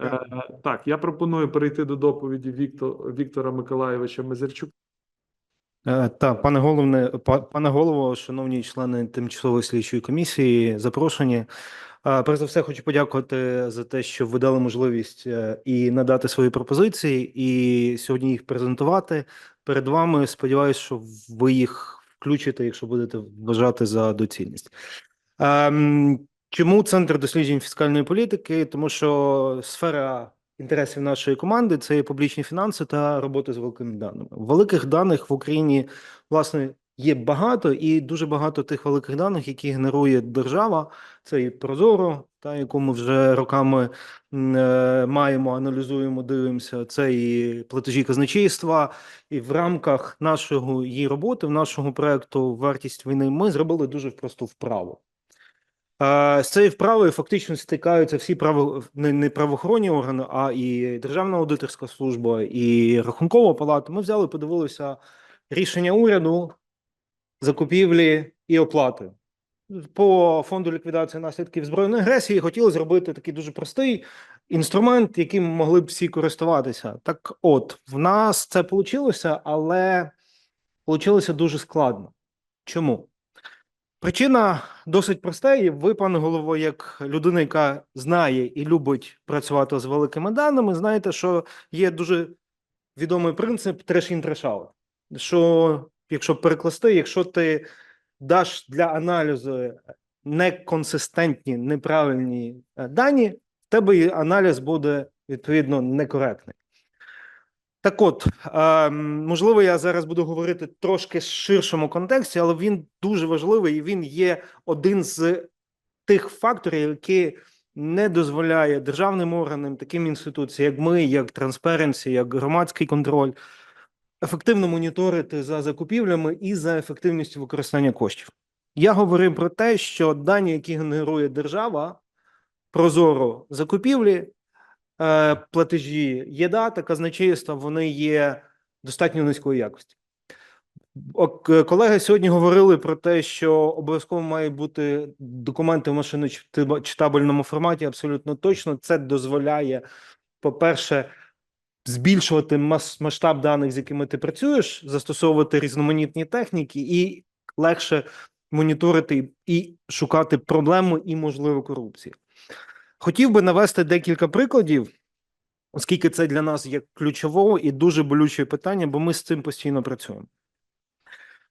Е, так, я пропоную перейти до доповіді Віктор, Віктора Миколайовича Мезерчука. Е, Так, пане головне, пане голово, шановні члени тимчасової слідчої комісії, запрошені. Е, Перш за все, хочу подякувати за те, що ви дали можливість і надати свої пропозиції, і сьогодні їх презентувати перед вами. Сподіваюсь, що ви їх включите, якщо будете вважати за доцільність. Чому центр досліджень фіскальної політики? Тому що сфера інтересів нашої команди це публічні фінанси та робота з великими даними. Великих даних в Україні власне є багато, і дуже багато тих великих даних, які генерує держава. Це і Прозоро, та яку ми вже роками е, маємо, аналізуємо, дивимося. Це і платежі казначейства. І в рамках нашого її роботи, в нашого проекту Вартість війни ми зробили дуже просту вправу. Е, З цією вправою фактично стикаються всі право не, правоохоронні органи, а і Державна аудиторська служба, і Рахункова палата. Ми взяли, подивилися рішення уряду, закупівлі і оплати. По фонду ліквідації наслідків збройної агресії хотіли зробити такий дуже простий інструмент, яким могли б всі користуватися. Так, от в нас це вийшло, але вийшло дуже складно. Чому? Причина досить проста, і ви, пане голово, як людина, яка знає і любить працювати з великими даними, знаєте, що є дуже відомий принцип trash in. Що, якщо перекласти, якщо ти даш для аналізу неконсистентні, неправильні е, дані, в тебе аналіз буде відповідно некоректний. Так от, е, можливо, я зараз буду говорити трошки в ширшому контексті, але він дуже важливий і він є один з тих факторів, які не дозволяє державним органам, таким інституціям, як ми, як Transparency, як громадський контроль, ефективно моніторити за закупівлями і за ефективністю використання коштів. Я говорив про те, що дані, які генерує держава, прозоро закупівлі, е, платежі ЄДА та казначейства, вони є достатньо низької якості. Колеги сьогодні говорили про те, що обов'язково мають бути документи в машиночитабельному форматі. Абсолютно точно це дозволяє, по-перше, збільшувати мас- масштаб даних, з якими ти працюєш, застосовувати різноманітні техніки і легше моніторити і шукати проблему і можливу корупцію. Хотів би навести декілька прикладів, оскільки це для нас є ключового і дуже болюче питання, бо ми з цим постійно працюємо.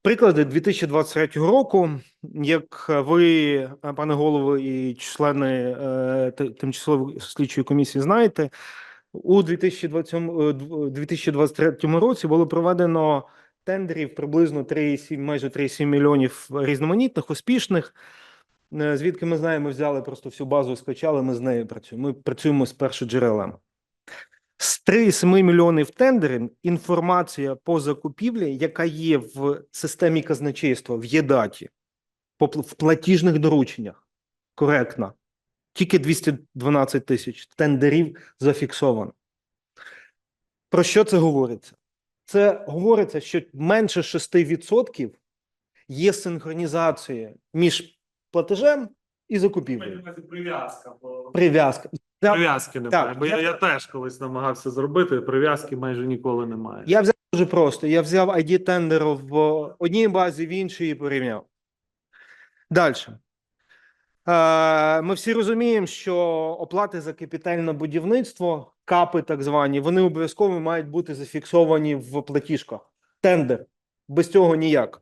Приклади 2023 року, як ви, е, пане голово, і члени е, тимчасової слідчої комісії знаєте, у 2027, е, дв- 2023 році було проведено тендерів приблизно 3,7, майже 3,7 мільйонів різноманітних, успішних. Е, Звідки ми знаємо, ми взяли просто всю базу, скачали, ми з нею працюємо. Ми працюємо з першоджерелами. З 3,7 мільйонів тендерів інформація по закупівлі, яка є в системі казначейства в ЄДАТі, в платіжних дорученнях, коректна. Тільки 212 тисяч тендерів зафіксовано. Про що це говориться? Це говориться, що менше 6% є синхронізація між платежем і закупівлею. Прив'язка. бо- Прив'язка. Прив'язки немає. Так, бо я, я- я теж колись намагався зробити, прив'язки майже ніколи немає. Я взяв дуже просто. Я взяв ID тендеру в одній базі, в іншій і порівняв. Далі. Е, ми всі розуміємо, що оплати за капітальне будівництво, капи так звані, вони обов'язково мають бути зафіксовані в платіжках. Тендер. Без цього ніяк.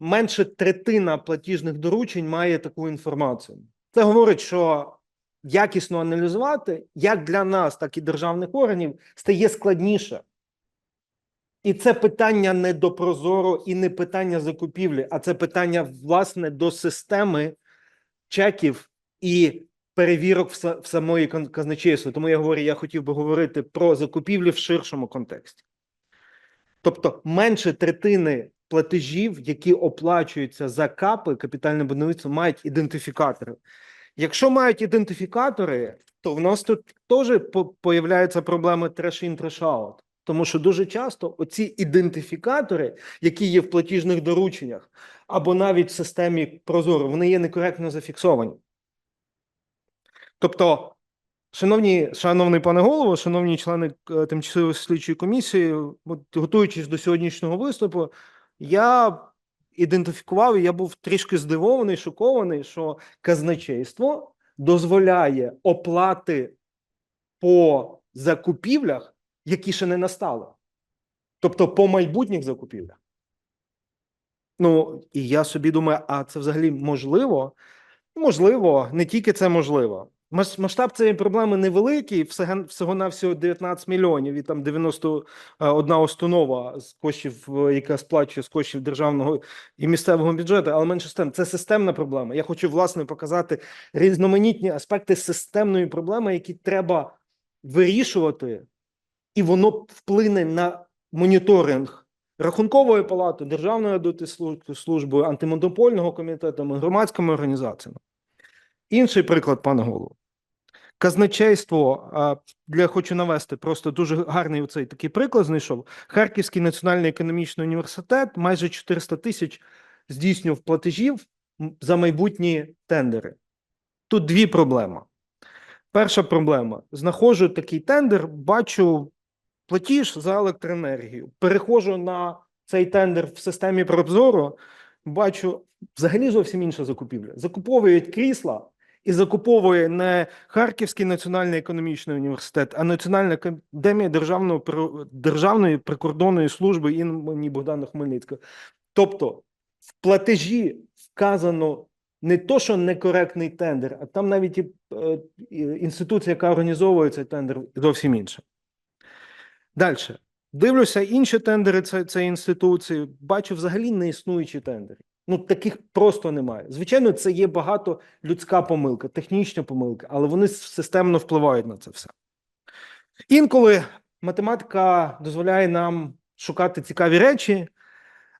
Менше третина платіжних доручень має таку інформацію. Це говорить, що якісно аналізувати як для нас, так і державних органів стає складніше. І це питання не до прозоро і не питання закупівлі, а це питання власне до системи чеків і перевірок в, са- в самої казначейства. Тому я говорю, я хотів би говорити про закупівлі в ширшому контексті. Тобто менше третини платежів, які оплачуються за капи капітальне будівництво, мають ідентифікатори. Якщо мають ідентифікатори, то в нас тут теж по- появляються проблеми trash-in, trash-out. Тому що дуже часто оці ідентифікатори, які є в платіжних дорученнях, або навіть в системі Прозоро, вони є некоректно зафіксовані. Тобто Шановні, шановний пане голово, шановні члени е, тимчасової слідчої комісії, от, готуючись до сьогоднішнього виступу, я ідентифікував, я був трішки здивований, шокований, що казначейство дозволяє оплати по закупівлях, які ще не настали, тобто по майбутніх закупівлях. Ну, і я собі думаю, а це взагалі можливо? Можливо, не тільки це можливо. Мас- Масштаб цієї проблеми невеликий, всього, на всього 19 мільйонів і там 91 установа з коштів, е, яка сплачує з коштів державного і місцевого бюджету, але менше з тим, це системна проблема. Я хочу власне показати різноманітні аспекти системної проблеми, які треба вирішувати, і воно вплине на моніторинг Рахункової палати, Державної аудитслужби, антимонопольного комітету, громадськими організаціями. Інший приклад, пане голово. Казначейство, для хочу навести просто дуже гарний оцей такий приклад знайшов. Харківський національний економічний університет майже 400 тисяч здійснював платежів за майбутні тендери. Тут дві проблеми. Перша проблема: знаходжу такий тендер, бачу платіж за електроенергію. Переходжу на цей тендер в системі Прозоро, бачу взагалі зовсім інша закупівля. Закуповують крісла і закуповує не Харківський національний економічний університет, а Національна академія державного державної прикордонної служби імені Богдана Хмельницького. Тобто в платежі вказано не то, що некоректний тендер, а там навіть і, е, інституція, яка організовує цей тендер, зовсім інша. Далі. Дивлюся інші тендери цієї інституції, бачу взагалі неіснуючі тендери. Ну, таких просто немає. Звичайно, це є багато людська помилка, технічна помилка, але вони системно впливають на це все. Інколи математика дозволяє нам шукати цікаві речі,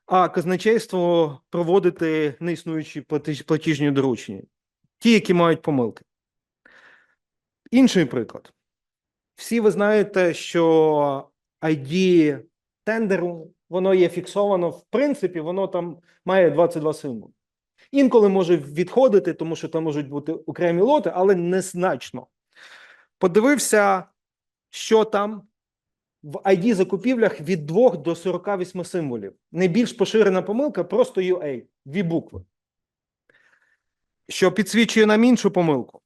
а казначейство проводити неіснуючі платіжні доручення, ті, які мають помилки. Інший приклад. Всі ви знаєте, що ID тендеру, воно є фіксовано, в принципі, воно там має 22 символи. Інколи може відходити, тому що там можуть бути окремі лоти, але незначно. Подивився, що там в ID закупівлях від 2 до 48 символів. Найбільш поширена помилка просто UA, дві букви. Що підсвічує нам іншу помилку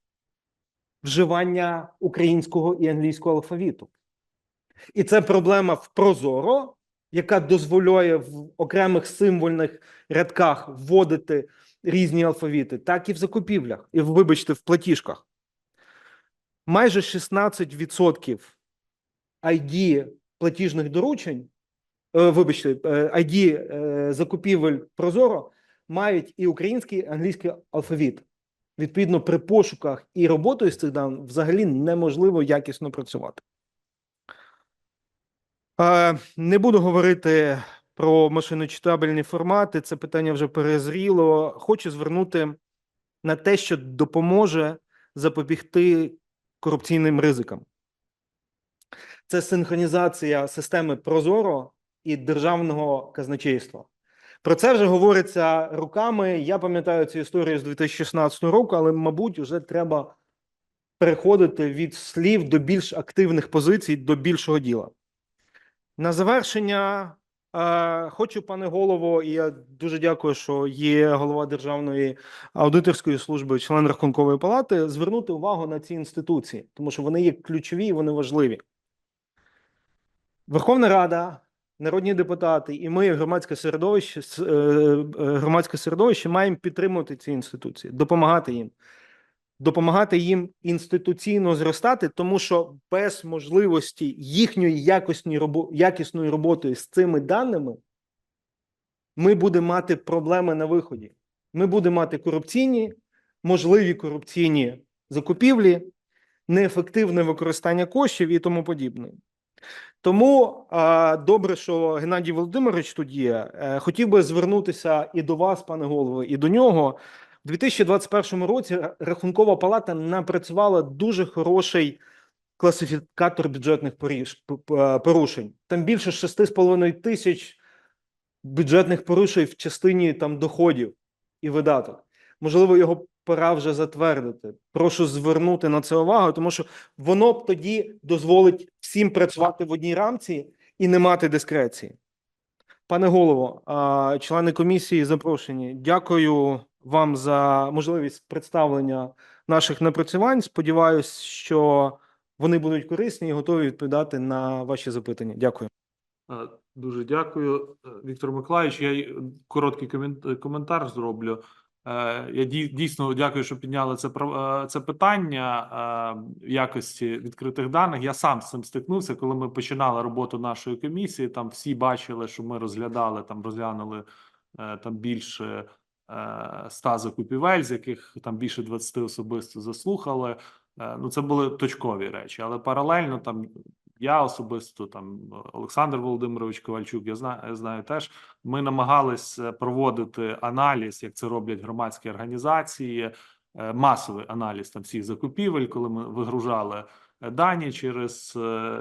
вживання українського і англійського алфавіту. І це проблема в Прозоро, яка дозволяє в окремих символьних рядках вводити різні алфавіти, так і в закупівлях, і вибачте, в платіжках. Майже 16% ID платіжних доручень, е, вибачте, е, ID е, закупівель Прозоро мають і український, і англійський алфавіт. Відповідно, при пошуках і роботою з цих даних взагалі неможливо якісно працювати. Е, Не буду говорити про машиночитабельні формати. Це питання вже перезріло. Хочу звернути на те, що допоможе запобігти корупційним ризикам. Це синхронізація системи Прозоро і державного казначейства. Про це вже говориться руками. Я пам'ятаю цю історію з 2016 року, але, мабуть, вже треба переходити від слів до більш активних позицій, до більшого діла. На завершення е, хочу, пане голово, і я дуже дякую, що є голова Державної аудиторської служби, член Рахункової палати, звернути увагу на ці інституції, тому що вони є ключові і вони важливі. Верховна Рада, народні депутати і ми, громадське середовище, е, е, громадське середовище, маємо підтримувати ці інституції, допомагати їм, допомагати їм інституційно зростати, тому що без можливості їхньої якісної робо, якісної роботи з цими даними ми будемо мати проблеми на виході. Ми будемо мати корупційні, можливі корупційні закупівлі, неефективне використання коштів і тому подібне. Тому добре, що Геннадій Володимирович тут є. Е, Хотів би звернутися і до вас, пане голово, і до нього. У 2021 році Рахункова палата напрацювала дуже хороший класифікатор бюджетних п- порушень. Там більше 6,5 тисяч бюджетних порушень в частині там доходів і видаток. Можливо, його пора вже затвердити. Прошу звернути на це увагу, тому що воно б тоді дозволить всім працювати в одній рамці і не мати дискреції. Пане голово, члени комісії запрошені. Дякую вам за можливість представлення наших напрацювань. Сподіваюсь, що вони будуть корисні і готові відповідати на ваші запитання. Дякую. Е, Дуже дякую, Е, Віктор Миколаївич. Я короткий коментар зроблю. Е, Я дійсно дякую, що підняли це це питання якості відкритих даних. Я сам з цим стикнувся, коли ми починали роботу нашої комісії. Там всі бачили, що ми розглядали там, розглянули там більше е, 100 закупівель, з яких там більше 20 особисто заслухали. Е, Ну, це були точкові речі, але паралельно там я особисто, там Олександр Володимирович Ковальчук, я знаю, я знаю теж. Ми намагались е, проводити аналіз, як це роблять громадські організації, масовий аналіз там всіх закупівель, коли ми вигружали дані через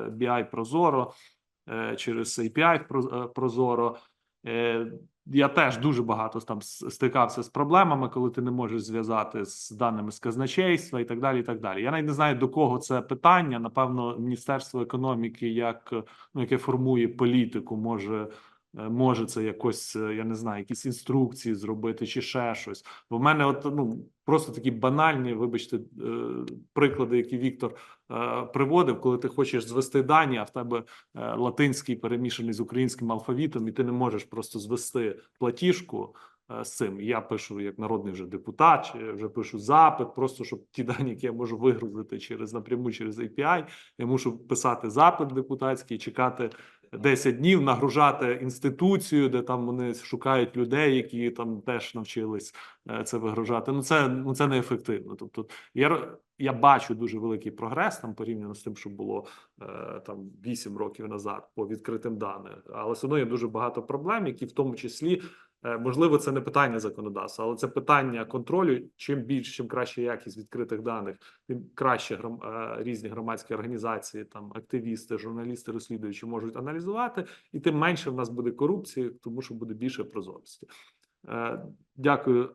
BI Прозоро, через API Прозоро. Я теж дуже багато там стикався з проблемами, коли ти не можеш зв'язати з даними з казначейства і так далі. І так далі. Я навіть не знаю до кого це питання. Напевно, Міністерство економіки, як ну яке формує політику, може. е, Може це якось, е, я не знаю, якісь інструкції зробити чи ще щось. Бо в мене, от ну просто такі банальні, вибачте, е, приклади, які Віктор приводив, коли ти хочеш звести дані, а в тебе е, латинський перемішаний з українським алфавітом, і ти не можеш просто звести платіжку е, з цим. Я пишу як народний вже депутат, чи вже пишу запит, просто щоб ті дані, які я можу вигрузити через напряму через API, я мушу писати запит депутатський, чекати 10 днів, нагружати інституцію, де там вони шукають людей, які там теж навчились е, це вигружати. Ну це ну це неефективно. Тобто, я я бачу дуже великий прогрес там порівняно з тим, що було е, там 8 років назад по відкритим даним, але все одно є дуже багато проблем, які в тому числі можливо це не питання законодавства, але це питання контролю. Чим більше, чим краще якість відкритих даних, тим краще гром, е, різні громадські організації, там активісти, журналісти, розслідуючі можуть аналізувати, і тим менше в нас буде корупції, тому що буде більше прозорості. Е, Дякую